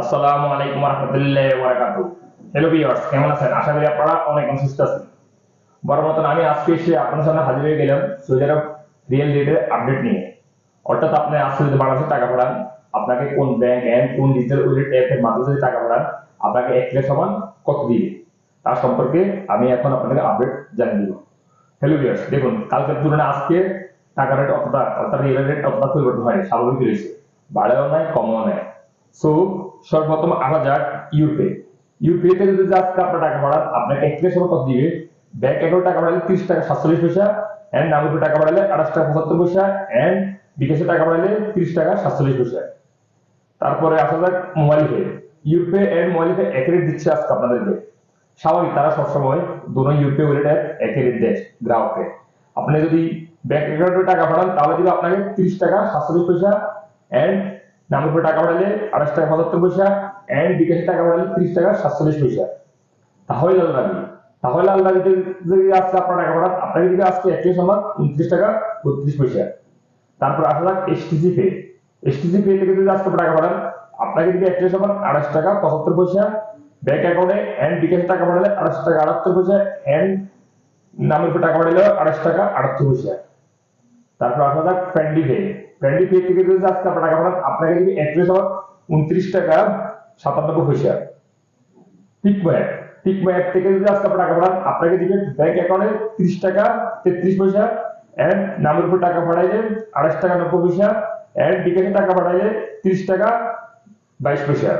আসসালামু আলাইকুম রহমতুল্লাহ বারাকাতু হ্যালো ভিউয়ার্স কেমন আছেন? আশা করি আপনারা অনেক সুস্থ আছেন। বড় মতন আমি আজকে এসে আপনার সামনে হাজির হয়ে গেলাম সৌদি আরব রিয়েল রেটের আপডেট নিয়ে। অর্থাৎ আপনি আজকে যদি বাংলাদেশে টাকা পাঠান, আপনাকে কোন ব্যাংক এন্ড কোন ডিজিটাল ওয়ালেট অ্যাপের মাধ্যমে যদি টাকা পাঠান, আপনাকে এক লাখ সমান কত দিবে? তার সম্পর্কে আমি এখন আপনাকে আপডেট জানিয়ে দিব। হ্যালো ভিউয়ার্স দেখুন, কালকের তুলনায় আজকে টাকা রেট অতটা, অর্থাৎ রিয়েল রেট অতটা পরিবর্তন হয় স্বাভাবিক রয়েছে। বাড়েও নাই, কমও নাই। সো সর্বপ্রথম আসা যাক ইউপে ইউপিতে যদি আজকে আপনার টাকা পাঠান আপনাকে এক সময় কত দিবে ব্যাংক অ্যাকাউন্ট টাকা পাঠালে তিরিশ টাকা, সাতচল্লিশ পয়সা এন্ড নামে টাকা পাঠালে আঠাশ টাকা, পঁচাত্তর পয়সা এন্ড বিকাশে টাকা পাঠালে তিরিশ টাকা, সাতচল্লিশ পয়সা। তারপরে আসা যাক mobile pay UPay and mobile pay এক রেট দিচ্ছে আজকে আপনাদেরকে। স্বাভাবিক, তারা সবসময় দুটো ইউপে ওয়ালেট এক রেট দেয় গ্রাহককে। আপনি যদি ব্যাংক অ্যাকাউন্টে টাকা পাঠান তাহলে দিবে আপনাকে তিরিশ টাকা, সাতচল্লিশ পয়সা এন্ড নামের উপরে টাকা পাঠালে আঠাশ টাকা পঁচাত্তর পয়সা এন্ড বিকাশে টাকা পাঠালে তিরিশ টাকা সাতচল্লিশ পয়সা। তাহলে লাল লাগবে তাহলে লাল লাগবে যদি আজকে আপনার টাকা পাঠান, আপনাকে দিবে আজকে একই সমান উনত্রিশ টাকা বত্রিশ পয়সা। তারপর আসা যাক এসটিজি পে এসটিজি পে থেকে যদি আজকে টাকা পাঠান, আপনাকে দিবে একই সমান আঠাশ টাকা পঁচাত্তর পয়সা ব্যাংক অ্যাকাউন্টে এন্ড বিকাশে টাকা পাঠালে আঠাশ টাকা আটাত্তর পয়সা এন্ড নামের উপর টাকা পাঠালে আঠাশ টাকা আটাত্তর পয়সা। তারপর আসা যাক ফ্রেন্ডলি পে থেকে যদি আজকে আপনার টাকা পাঠান আপনাকে দিবে উনত্রিশ টাকা সাতানব্বই পয়সা। পিকম্যাপ পিকম্যাপ থেকে যদি আজকে আপনার টাকা পাঠান আপনাকে দিবে ব্যাংক অ্যাকাউন্টে তিরিশ টাকা তেত্রিশ পয়সা এন্ড নামের উপর টাকা পাঠাইলে আড়াইশ টাকা নব্বই পয়সা এন্ড বিকাশে টাকা পাঠাইলে তিরিশ টাকা বাইশ পয়সা।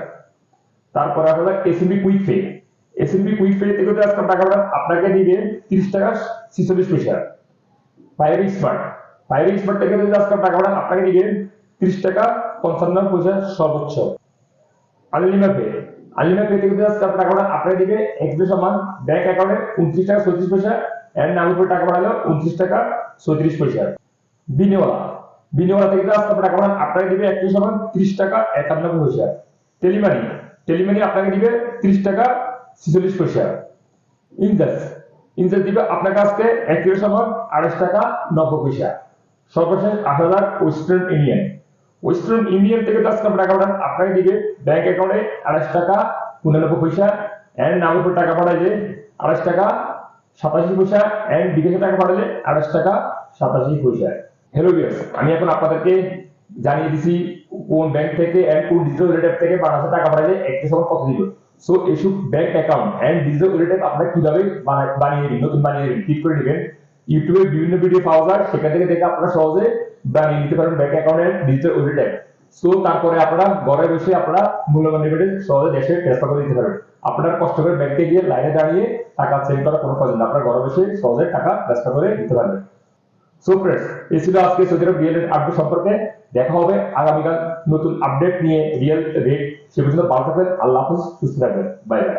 তারপর যাক SMB quick pay SMB quick pay থেকে আজকে আপনার টাকা পাঠান আপনাকে দিবে তিরিশ টাকা ছিচল্লিশ পয়সা। ফায়ার স্মার্ট ফায়ার স্মার্ট থেকে যদি আজকে টাকা পাঠান আপনাকে দিবেন তিরিশ টাকা পঞ্চান্ন পয়সা সর্বোচ্চ। আনলিমা পে আনলিমা পে থেকে আজকে টাকা পাঠান আপনাকে দিবে এক্সপি সমান ব্যাংক অ্যাকাউন্টে উনত্রিশ টাকা, ছত্রিশ পয়সা। এন্ড নামের উপর টাকা পাঠালে উনত্রিশ টাকা চৌত্রিশ পয়সা। বিনিওয়ালা বিনিওয়ালা থেকে আজকে টাকা পাঠান আপনাকে দিবে একত্রিশ সমান ত্রিশ টাকা একানব্বই পয়সা। টেলিমানি টেলিমানি আপনাকে দিবে ত্রিশ টাকা, ছিচল্লিশ পয়সা। ইনজাস ইনজাস দিবে আপনার কাছকে এক কিলো সমান আড়াইশ টাকা, নব্বই পয়সা। সর্বশেষ আট হাজার ওয়েস্টার্ন ইউনিয়ন ওয়েস্টার্ন ইউনিয়ন থেকে দশ কাপ টাকা পাঠান আপনাকে দিবে ব্যাংক অ্যাকাউন্টে আড়াইশ টাকা উনানব্বই পয়সা এন্ড নামের টাকা পাঠাইলে আড়াইশ টাকা, সাতাশি পয়সা এন্ড বিকাশে টাকা পাঠালে আড়াইশ টাকা, সাতাশি পয়সা। হ্যালো ভিউয়ার্স আমি এখন আপনাদেরকে জানিয়ে দিছি কোন ব্যাংক থেকে এন্ড কোন ডিজিটাল ওয়ালেট থেকে বাংলাদেশে টাকা পাঠালে একটি সময় কত দিবে। সো এইসব bank account and digital wallet আপনারা কীভাবে বানিয়ে দিবেন, নতুন বানিয়ে দিবেন ঠিক করে দিবেন। ইউটিউবে বিভিন্ন ভিডিও পাওয়া যায়, সেখান থেকে দেখে আপনারা সহজে বানিয়ে নিতে পারেন bank account and digital wallet so তারপরে আপনারা ঘরে বসে আপনারা মূল্যবান নিবেন সহজে দেশে ট্রান্সফার করে দিতে পারবেন। আপনার কষ্ট করে ব্যাংকে গিয়ে লাইনে দাঁড়িয়ে টাকা চেঞ্জ করার কোনো প্রয়োজন নেই। আপনারা ঘরে বসে সহজে টাকা ট্রান্সফার করে দিতে পারবেন। সো ফ্রেন্ডস এই ছিল আজকে সৌদি আরব রিয়েল আপডেট সম্পর্কে। দেখা হবে আগামীকাল নতুন আপডেট নিয়ে রিয়েল রেট সে পর্যন্ত ভালো থাকবেন। আল্লাহ হাফিজ, সুস্থ থাকবেন। Bye bye